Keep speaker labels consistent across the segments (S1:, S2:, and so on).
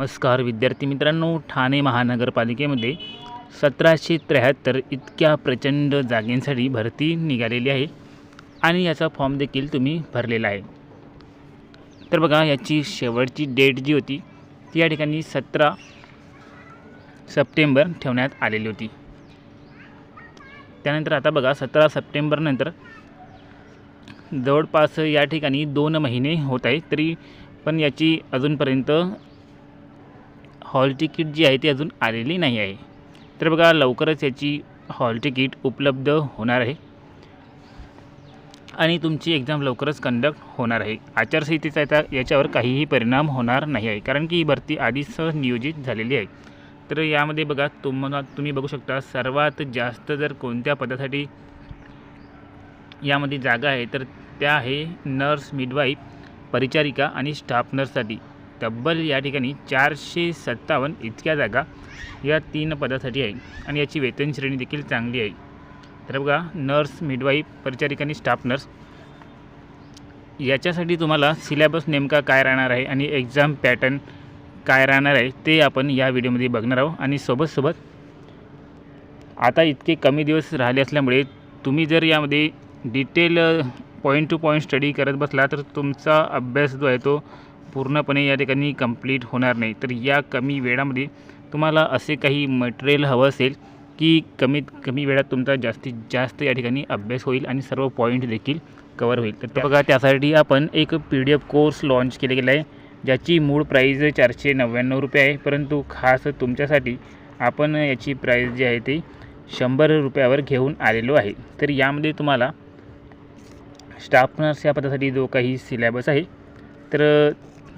S1: नमस्कार विद्यार्थी मित्रांनो ठाणे महानगरपालिकेमध्ये सतराशे त्र्याहत्तर इतक्या प्रचंड जागेंसाठी भरती निघालेली आहे आणि याचा फॉर्म देखील तुम्ही भरलेला आहे. तर बघा याची शेवटची डेट जी होती ती या ठिकाणी सतरा सप्टेंबर ठेवण्यात आलेली होती. त्यानंतर आता बघा सतरा सप्टेंबरनंतर जवळपास या ठिकाणी दोन महिने होत आहे तरी पण याची अजूनपर्यंत हॉल तिकीट जी आहे ती अजून आलेली नाही आहे. तर बघा लवकरच याची हॉल तिकीट उपलब्ध होणार आहे. आणि तुमची एक्झाम लवकरच कंडक्ट होणार आहे. आचारसंहितेचा आता याच्यावर काहीही परिणाम होणार नाही आहे. कारण की ही भरती आधीच नियोजित झालेली आहे. तर यामध्ये बघा तुम्हाला तुम्ही बघू शकता सर्वात जास्त जर कोणत्या पदासाठी यामध्ये जागा आहे तर त्या आहे नर्स मिडवाईफ परिचारिका आणि स्टाफ नर्ससाठी तब्बल या ठिकाणी चारशे सत्तावन्न इतक्या जागा या तीन पदासाठी आहे. आणि याची वेतन श्रेणी देखील चांगली आहे. तर बघा नर्स मिडवाईफ परिचारिका आणि स्टाफ नर्स याच्यासाठी तुम्हाला सिलेबस नेमका काय राहणार आहे आणि एक्झाम पॅटर्न काय राहणार आहे ते आपण या व्हिडिओमध्ये बघणार आहोत. आणि सोबतसोबत आता इतके कमी दिवस राहिले असल्यामुळे तुम्ही जर यामध्ये detail point to point study करत बसला तर तुमचा अभ्यास जो आहे तो पूर्णपणे या ठिकाणी कंप्लीट होणार नाही. तर या कमी वेळामध्ये तुम्हाला असे काही मटेरियल हवं असेल की कमीत कमी वेळात तुमचा जास्तीत जास्त या ठिकाणी अभ्यास होईल आणि सर्व पॉईंट देखील कवर होईल. तर बघा त्यासाठी आपण एक P D F course launch केले गेला आहे ज्याची मूळ प्राईज चारशे नव्याण्णव रुपये आहे. परंतु खास तुमच्यासाठी आपण याची प्राईज जी आहे ती शंभर रुपयावर घेऊन आलेलो आहे. तर यामध्ये तुम्हाला स्टाफ नर्स या पदासाठी जो काही सिलेबस आहे तर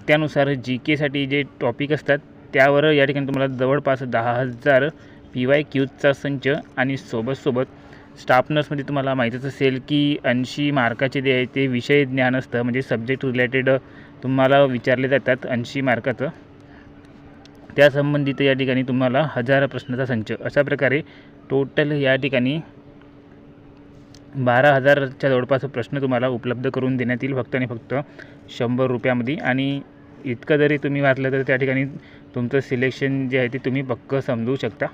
S1: त्यानुसार जी केसाठी जे टॉपिक असतात त्यावर या ठिकाणी तुम्हाला जवळपास दहा हजार पी वाय क्यूजचा संच आणि सोबतसोबत स्टाफ नर्समध्ये तुम्हाला माहीतच असेल की ऐंशी मार्काचे जे आहे ते विषय ज्ञान असतं म्हणजे सब्जेक्ट रिलेटेड तुम्हाला विचारले जातात ऐंशी मार्काचं. त्यासंबंधित या ठिकाणी तुम्हाला हजार प्रश्नाचा संच. अशा प्रकारे टोटल या ठिकाणी बारा हजारच्या जवळपास प्रश्न तुम्हाला उपलब्ध करून देण्यात येईल फक्त आणि फक्त शंभर रुपयामध्ये. आणि इतकं जरी तुम्ही वाचलं तर त्या ठिकाणी तुमचं सिलेक्शन जे आहे ते तुम्ही पक्क समजू शकता.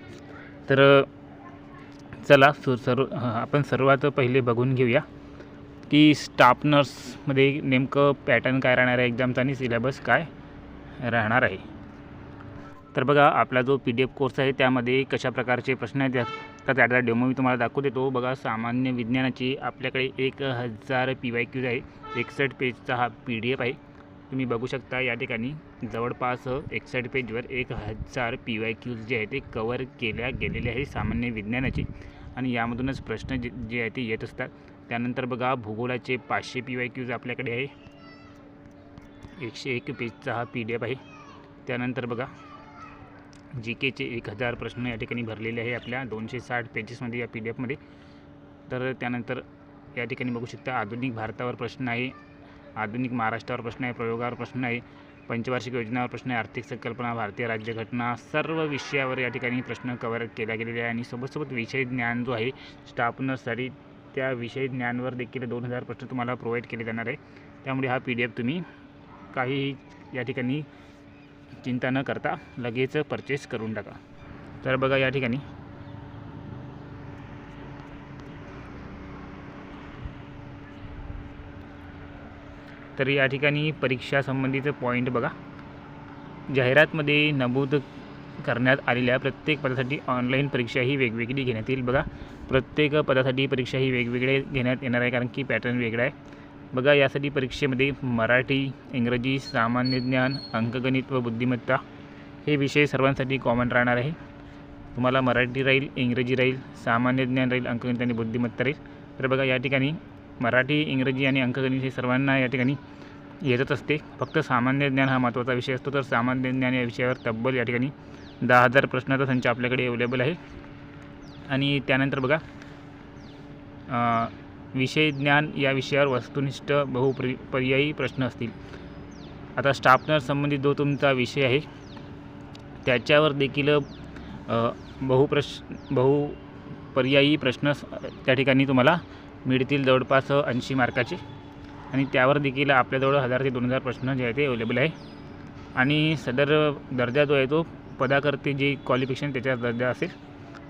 S1: तर चला सु सर्व आपण सर्वात पहिले बघून घेऊया की स्टाफ नर्समध्ये नेमकं पॅटर्न काय राहणार आहे एक्झामचा आणि सिलेबस काय राहणार आहे. तर बघा आपला जो पी डी एफ कोर्स आहे त्यामध्ये कशा प्रकारचे प्रश्न आहेत तर त्याचा डेमो मी तुम्हाला दाखवू देतो. बघा सामान्य विज्ञानाची आपल्याकडे एक हजार पी वाय क्यूज आहे एकसष्ट पेजचा हा पी डी एफ आहे. तुम्ही बघू शकता या ठिकाणी जवळपास एकसष्ट पेजवर एक हजार पी वाय क्यूज जे आहे ते कवर केल्या गेलेले आहे सामान्य विज्ञानाचे. आणि यामधूनच प्रश्न जे जे आहे ते येत असतात. त्यानंतर बघा भूगोलाचे पाचशे पी वाय क्यूज आपल्याकडे आहे. एकशे एक पेजचा हा पी डी एफ आहे. त्यानंतर बघा जी केचे एक हजार प्रश्न या ठिकाणी भरलेले आहे आपल्या दोनशे साठ पेजेसमध्ये या पी डी एफमध्ये तर त्यानंतर या ठिकाणी बघू शकता आधुनिक भारतावर प्रश्न आहे. आधुनिक महाराष्ट्रावर प्रश्न आहे प्रयोगावर प्रश्न आहे पंचवार्षिक योजनावर प्रश्न आहे आर्थिक संकल्पना भारतीय राज्यघटना सर्व विषयावर या ठिकाणी प्रश्न कवर केला गेलेले आहे आणि सोबतसोबत विषय ज्ञान जो आहे स्टाफ नर्ससाठी त्या विषय ज्ञानवर देखील दोन हजार प्रश्न तुम्हाला प्रोव्हाइड केले जाणार आहे त्यामुळे हा पी डी एफ तुम्ही काही या ठिकाणी चिंता न करता लगेच परचेस करून टाका. तर बघा या ठिकाणी. तर या ठिकाणी परीक्षासंबंधीचं पॉईंट बघा. जाहिरातमध्ये नमूद करण्यात आलेल्या प्रत्येक पदासाठी ऑनलाईन परीक्षा ही वेगवेगळी घेण्यात येईल बघा. प्रत्येक पदासाठी परीक्षा ही वेगवेगळे घेण्यात येणार आहे कारण की पॅटर्न वेगळा आहे. बघा यासाठी परीक्षेमध्ये मराठी इंग्रजी सामान्य ज्ञान अंकगणित व बुद्धिमत्ता हे विषय सर्वांसाठी कॉमन राहणार आहे. तुम्हाला मराठी राहील इंग्रजी राहील सामान्य ज्ञान राहील अंकगणित आणि बुद्धिमत्ता राहील. तर बघा या ठिकाणी मराठी इंग्रजी आणि अंकगणित हे सर्वांना या ठिकाणी येतच असते. फक्त सामान्य ज्ञान हा महत्त्वाचा विषय असतो. तर सामान्य ज्ञान या विषयावर तब्बल या ठिकाणी दहा हजार प्रश्नाचा संच आपल्याकडे अवेलेबल आहे. आणि त्यानंतर बघा विषय ज्ञान या विषयावर वस्तुनिष्ठ बहुप्र पर्यायी प्रश्न असतील. आता स्टाफनर संबंधित जो तुमचा विषय आहे त्याच्यावर देखील बहुप्रश बहु पर्यायी प्रश्न त्या ठिकाणी तुम्हाला मिळतील जवळपास ऐंशी मार्काचे. आणि त्यावर देखील आपल्याजवळ हजार ते दोन हजार प्रश्न जे आहे ते अवेलेबल आहे. आणि सदर दर्जा जो आहे तो पदाकरते जे क्वालिफिकेशन त्याचा दर्जा असेल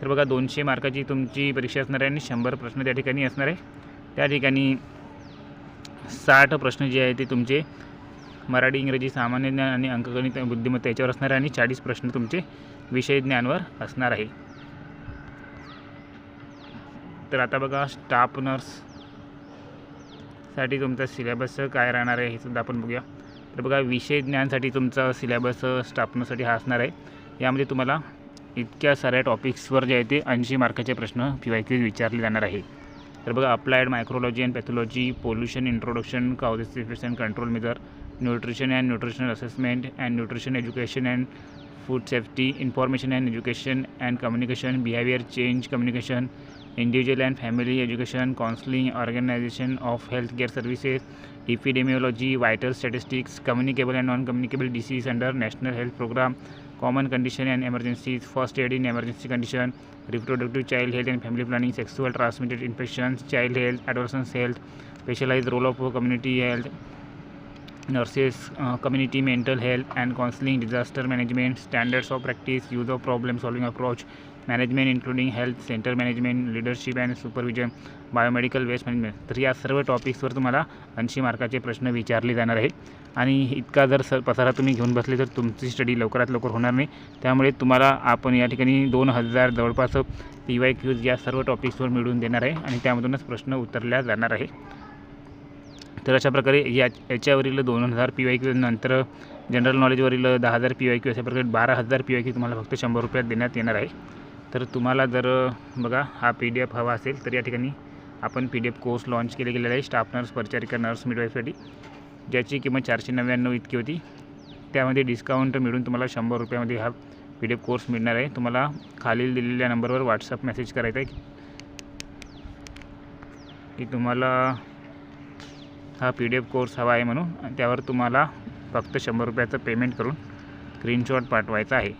S1: तर बघा दोनशे मार्काची तुमची परीक्षा असणार आहे आणि शंभर प्रश्न त्या ठिकाणी असणार आहे. त्या ठिकाणी साठ प्रश्न जे आहे ते तुमचे मराठी इंग्रजी सामान्य ज्ञान आणि अंकगणित बुद्धिमत्ता याच्यावर असणार आहे आणि चाळीस प्रश्न तुमचे विषय ज्ञानवर असणार आहे. तर आता बघा स्टाफ नर्ससाठी तुमचा सिलेबस काय राहणार आहे हे सुद्धा आपण बघूया. तर बघा विषय ज्ञानसाठी तुमचा सिलेबस स्टाफ नर्ससाठी हा असणार आहे. यामध्ये तुम्हाला इतक्या साऱ्या टॉपिक्सवर जे आहे ते ऐंशी मार्काचे प्रश्न पी क्यूज विचारले जाणार आहे. तर बघा applied microbiology and pathology pollution introduction classification control major nutrition and nutritional assessment and nutrition education and food safety information and education and communication behaviour change communication individual and family education, counseling, organization of healthcare services, epidemiology, vital statistics, communicable and non-communicable disease under National Health Program, common condition and emergencies, first aid in emergency condition, reproductive child health and family planning, sexual transmitted infections, child health, adolescent health, specialized role of community health, nurses, uh, community mental health and counseling, disaster management, standards of practice, use of problem solving approach, management including health centre management leadership and supervision biomedical waste management तर या सर्व टॉपिक्सवर तुम्हाला ऐंशी मार्काचे प्रश्न विचारले जाणार आहेत. आणि इतका जर स पसारा तुम्ही घेऊन बसले तर तुमची स्टडी लवकरात लवकर होणार नाही. त्यामुळे तुम्हाला आपण या ठिकाणी दोन हजार जवळपास पी वाय क्यूज या सर्व टॉपिक्सवर मिळवून देणार आहे आणि त्यामधूनच प्रश्न उतरल्या जाणार आहे. तर अशा प्रकारे या याच्यावरील दोन हजार पी वाय क्यू नंतर जनरल नॉलेजवरील दहा हजार पी वाय क्यू अशा प्रकारे बारा हजार पी वाय क्यू तुम्हाला फक्त शंभर रुपयात देण्यात येणार आहे. तर तुम्हाला जर बघा हा पी डी एफ हवा असेल तर या ठिकाणी आपण P D F course launch केले गेलेला आहे. स्टाफ नर्स परिचारिका नर्स मिडवाईफसाठी ज्याची किंमत चारशे नव्याण्णव इतकी होती. त्यामध्ये डिस्काउंट मिळून तुम्हाला शंभर रुपयामध्ये हा पी डी एफ कोर्स मिळणार आहे. तुम्हाला खालील दिलेल्या नंबरवर व्हॉट्सअप मेसेज करायचा आहे. की तुम्हाला हा पी डी एफ कोर्स हवा आहे म्हणून त्यावर तुम्हाला फक्त शंभर रुपयाचं पेमेंट करून स्क्रीनशॉट पाठवायचा आहे.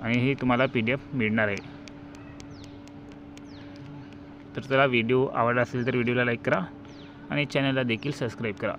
S1: आणि ही तुम्हाला पी डी एफ मिळणार आहे. तर चला व्हिडिओ आवडला असेल तर व्हिडिओला लाईक करा आणि चॅनलला देखील सबस्क्राईब करा.